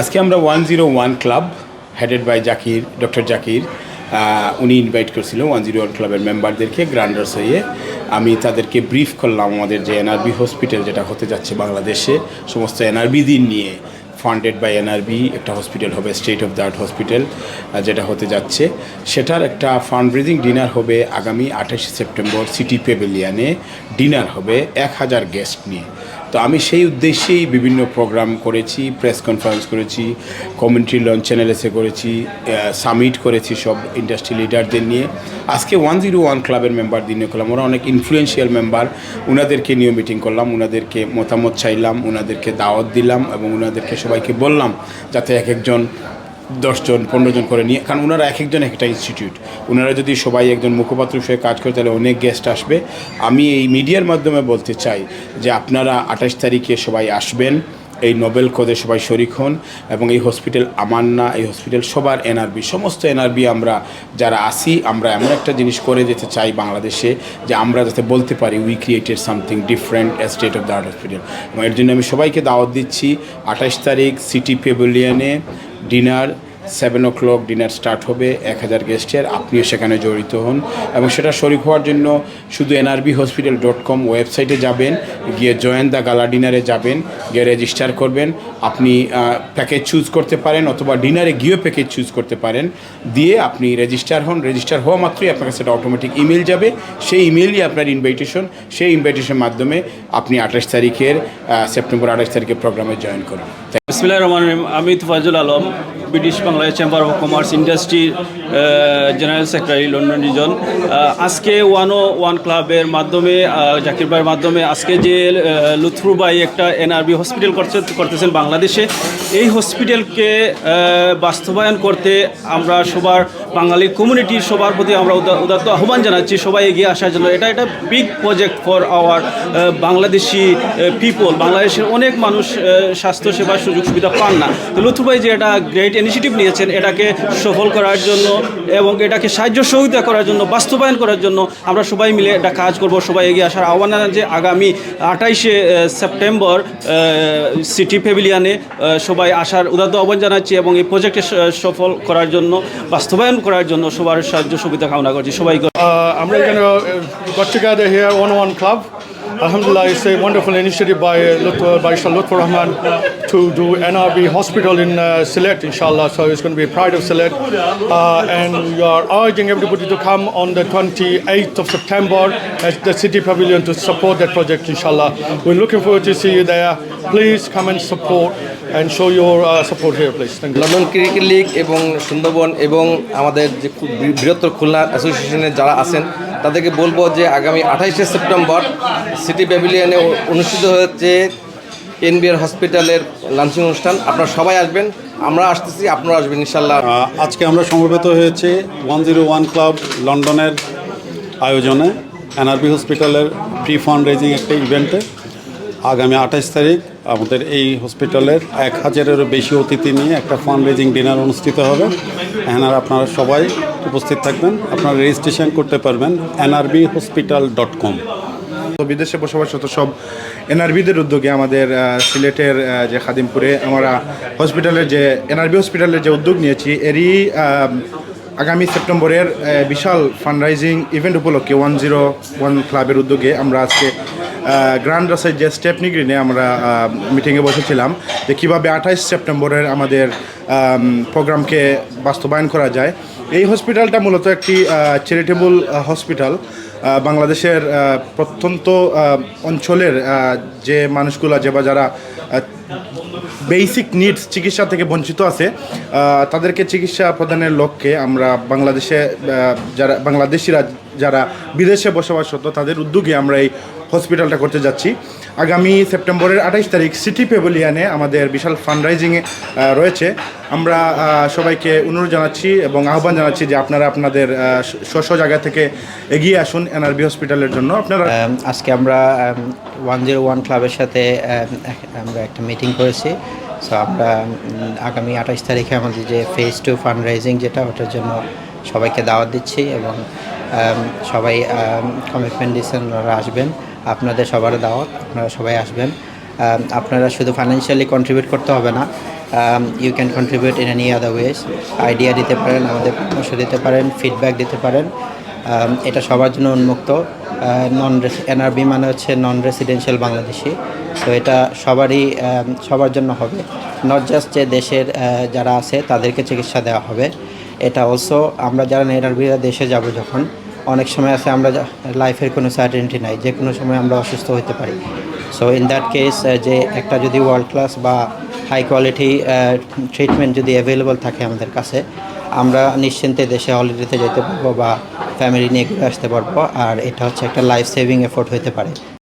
আজকে আমরা one zero one club headed by Zakir doctor Zakir উনি ইনভাইট করেছিল ওয়ান জিরো ওয়ান ক্লাবের মেম্বারদেরকে গ্রান্ডার্স হয়ে। আমি তাদেরকে ব্রিফ করলাম আমাদের যে এনআরবি হসপিটাল যেটা হতে যাচ্ছে বাংলাদেশে, সমস্ত এনআরবি দিন নিয়ে। ফান্ডেড বাই এনআরবি একটা হসপিটাল হবে state of the art hospital যেটা হতে যাচ্ছে। সেটার একটা ফান্ড রেজিং ডিনার হবে আগামী আঠাশে সেপ্টেম্বর সিটি পেভিলিয়ানে ডিনার হবে এক হাজার গেস্ট নিয়ে। তো আমি সেই উদ্দেশ্যেই বিভিন্ন প্রোগ্রাম করেছি প্রেস কনফারেন্স করেছি কমেন্ট্রি লঞ্চ চ্যানেল এসে করেছি সামিট করেছি সব ইন্ডাস্ট্রি লিডারদের নিয়ে। আজকে ওয়ান জিরো ওয়ান ক্লাবের মেম্বার দিনে করলাম। ওরা অনেক ইনফ্লুয়েন্সিয়াল মেম্বার ওনাদেরকে নিয়ে মিটিং করলাম ওনাদেরকে মতামত চাইলাম ওনাদেরকে দাওয়াত দিলাম এবং ওনাদেরকে সবাইকে বললাম যাতে এক একজন দশজন পনেরো জন করে নিয়ে, কারণ ওনারা এক একজন একটা ইনস্টিটিউট ওনারা যদি সবাই একজন মুখপাত্র হিসেবে কাজ করে, তাহলে অনেক গেস্ট আসবে। আমি এই মিডিয়ার মাধ্যমে বলতে চাই যে আপনারা আঠাশ তারিখে সবাই আসবেন, এই নোবেল কোদে সবাই শরিক হন এবং এই হসপিটাল আমার না এই হসপিটাল সবার এনআরবি সমস্ত এনআরবি আমরা যারা আসি আমরা এমন একটা জিনিস করে যেতে চাই বাংলাদেশে যে আমরা যাতে বলতে পারি we created something different state of the art hospital এবং এর জন্য আমি সবাইকে দাওয়াত দিচ্ছি, আঠাশ তারিখ city পেভিলিয়নে dinner seven o'clock dinner start হবে, এক হাজার গেস্টের আপনিও সেখানে জড়িত হন এবং সেটা শরিক হওয়ার জন্য শুধু এনআরবি হসপিটাল ডট কম ওয়েবসাইটে যাবেন, গিয়ে জয়েন দ্য গালা ডিনারে যাবেন, গিয়ে রেজিস্টার করবেন, আপনি প্যাকেজ চুজ করতে পারেন অথবা ডিনারে গিয়েও প্যাকেজ চুজ করতে পারেন, দিয়ে আপনি রেজিস্টার হন রেজিস্টার হওয়া মাত্রই আপনার কাছে অটোমেটিক ইমেল যাবে, সেই ইমেলই আপনার ইনভাইটেশন সেই ইনভাইটেশনের মাধ্যমে আপনি আঠাশ তারিখের সেপ্টেম্বর আঠাশ তারিখের প্রোগ্রামে জয়েন করুন। বিসমিল্লাহির রহমানির রহিম। আমি Tofazzul Alam British Bangladesh chamber of commerce ইন্ডাস্ট্রির জেনারেল সেক্রেটারি লন্ডন রিজন আজকে ওয়ান ও ওয়ান ক্লাবের মাধ্যমে জাকির ভাইয়ের মাধ্যমে আজকে যে লুৎফুর ভাই একটা এনআরবি হসপিটাল করছে করতেছেন বাংলাদেশে। এই হসপিটালকে বাস্তবায়ন করতে আমরা সবার বাঙালি কমিউনিটির সবার প্রতি আমরা উদা- উদাত্ত আহ্বান জানাচ্ছি সবাই এগিয়ে আসার জন্য। এটা একটা big project for our Bangladeshi people বাংলাদেশের অনেক মানুষ আহ, স্বাস্থ্য সেবার সুযোগ সুবিধা পান না। তো লুথুর ভাই যে এটা গ্রেট ইনিশিয়েটিভ নিয়েছেন, এটাকে সফল করার জন্য এবং এটাকে সাহায্য সহযোগিতা করার জন্য, বাস্তবায়ন করার জন্য আমরা সবাই মিলে একটা কাজ করব, সবাই এগিয়ে আসার আহ্বান যে আগামী আঠাইশে সেপ্টেম্বর সিটি প্যাভিলিয়ানে সবাই আসার উদাত্ত আহ্বান জানাচ্ছি এবং এই প্রজেক্টে সফল করার জন্য, বাস্তবায়ন করার জন্য সবার সাহায্য সুবিধা কামনা করছি। সবাই আমরা going to got together Alhamdulillah, it's a wonderful initiative by uh, Lutfur, by Shah Lutfur Rahman to do NRB Hospital in uh, Sylhet, inshallah. So it's going to be a pride of Sylhet. Uh, and we are urging everybody to come on the 28th of September at the City Pavilion to support that project, inshallah. We're looking forward to see you there. Please come and support and show your uh, support here, please. Thank you. London cricket league এবং সুন্দরবন এবং আমাদের যে বৃহত্তর খুলনা অ্যাসোসিয়েশনের যারা আছেন তাদেরকে বলব যে আগামী আঠাইশে সেপ্টেম্বর সিটি প্যাভিলিয়নে অনুষ্ঠিত হচ্ছে এনবিআর হসপিটালের লাঞ্চিং অনুষ্ঠান আপনারা সবাই আসবেন আমরা আসতেছি আপনারা আসবেন ইনশাল্লাহ আজকে আমরা সমবেত হয়েছে ওয়ান জিরো ওয়ান ক্লাব লন্ডনের আয়োজনে এনআরবি হসপিটালের প্রি ফান্ড রেজিং একটা ইভেন্টে আগামী আঠাশ তারিখ আমাদের এই হসপিটালের এক হাজারেরও বেশি অতিথি নিয়ে একটা ফান্ড রেজিং ডিনার অনুষ্ঠিত হবে। এখানে আপনারা সবাই উপস্থিত থাকবেন। আপনারা রেজিস্ট্রেশন করতে পারবেন এনআরবি হসপিটাল ডট কম তো বিদেশে বসবাসরত সব এনআরবিদের উদ্যোগে আমাদের সিলেটের যে খাদিমপুরে আমরা হসপিটালের যে, এনআরবি হসপিটালের যে উদ্যোগ নিয়েছি, এরই আগামী সেপ্টেম্বরের বিশাল ফান্ডরাইজিং ইভেন্ট উপলক্ষে ওয়ান জিরো ওয়ান ক্লাবের উদ্যোগে আমরা আজকে গ্র্যান্ড রাসের যে স্টেপনি গ্রিনে আমরা মিটিংয়ে বসেছিলাম, যে কীভাবে আঠাইশ সেপ্টেম্বরের আমাদের প্রোগ্রামকে বাস্তবায়ন করা যায়, এই হসপিটালটা মূলত একটি চ্যারিটেবল হসপিটাল বাংলাদেশের প্রত্যন্ত অঞ্চলের যে মানুষগুলো যে বা যারা বেসিক নিডস চিকিৎসা থেকে বঞ্চিত আছে তাদেরকে চিকিৎসা প্রদানের লক্ষ্যে আমরা বাংলাদেশে যারা বাংলাদেশিরা যারা বিদেশে বসবাসরত, তাদের উদ্যোগে আমরা এই হসপিটালটা করতে যাচ্ছি। আগামী সেপ্টেম্বরের আঠাইশ তারিখ সিটি পেভিলিয়ানে আমাদের বিশাল ফান্ডরাইজিংয়ে রয়েছে। আমরা সবাইকে অনুরোধ জানাচ্ছি এবং আহ্বান জানাচ্ছি যে আপনারা আপনাদের স্ব জায়গা থেকে এগিয়ে আসুন এনআরবি হসপিটালের জন্য। আপনারা আজকে আমরা ওয়ান জিরো ওয়ান ক্লাবের সাথে আমরা একটা মিটিং করেছি। সো আমরা আগামী আঠাশ তারিখে আমাদের যে ফেজ টু ফান্ড রাইজিং যেটা, ওটার জন্য সবাইকে দাওয়াত দিচ্ছি এবং সবাই কমিটমেন্ট দিচ্ছেন, ওনারা আসবেন। আপনাদের সবার দাওয়াত, আপনারা সবাই আসবেন। আপনারা শুধু ফাইন্যান্সিয়ালি কন্ট্রিবিউট করতে হবে না you can contribute in any other ways idea দিতে পারেন, আমাদের পরামর্শ দিতে পারেন ফিডব্যাক দিতে পারেন। এটা সবার জন্য উন্মুক্ত। নন এনআরবি মানে হচ্ছে নন রেসিডেন্সিয়াল বাংলাদেশি। তো এটা সবারই সবার জন্য হবে। নট জাস্ট যে দেশের যারা আছে, তাদেরকে চিকিৎসা দেওয়া হবে। এটা অলসো আমরা যারা এনআরবিরা দেশে যাব যখন অনেক সময় আছে আমরা লাইফের কোনো সার্টেনিটি নাই, যে কোনো সময় আমরা অসুস্থ হতে পারি। সো ইন দ্যাট কেস যে একটা যদি ওয়ার্ল্ড ক্লাস বা হাই কোয়ালিটি ট্রিটমেন্ট যদি অ্যাভেলেবল থাকে আমাদের কাছে, আমরা নিশ্চিন্তে দেশে হলিডেতে যেতে পারব বা ফ্যামিলি নিয়ে ঘুরে আসতে পারব, আর এটা হচ্ছে একটা লাইফ সেভিং এফোর্ট হতে পারে।